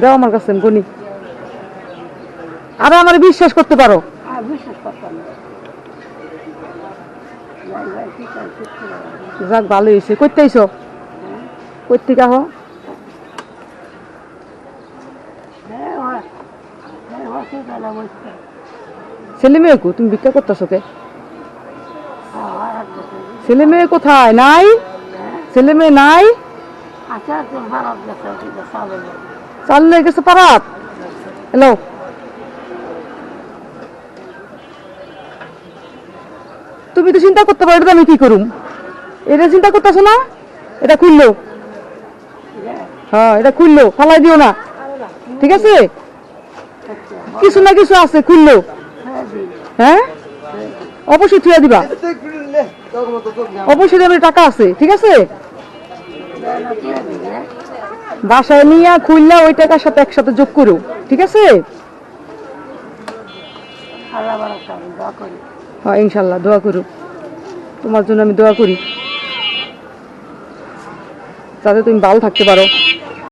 দাও আমার কাছে গনি। আর আমার বিশ্বাস করতে পারো। যাক ভালো হয়েছে। করতে আইসো? করতে কাহ হ্যাঁ হয়। ছেলে মেয়ে কো তুমি ভিক্ষা করতেছো কে? হয় ছেলে মেয়ে কোথায়? নাই? ছেলে মেয়ে নাই? চাললে গেছে পারাত হ্যালো। তুমি তো চিন্তা করতে পারো আমি কি করুম? এটা চিন্তা করতেছো না? এটা খুললো। হ্যাঁ এটা খুললো, ফালাই দিও না। ঠিক আছে? কিছু না কিছু আছে, খুললো। হ্যাঁ? অবশ্যই থুয়া দিবা। অবশ্যই টাকা আছে, ঠিক আছে? বাসায় নিয়ে খুললে ওই টাকার সাথে একসাথে যোগ করো, ঠিক আছে? হ্যাঁ ইনশাল্লাহ, দোয়া করো। তোমার জন্য আমি দোয়া করি। যাতে তুমি ভালো থাকতে পারো।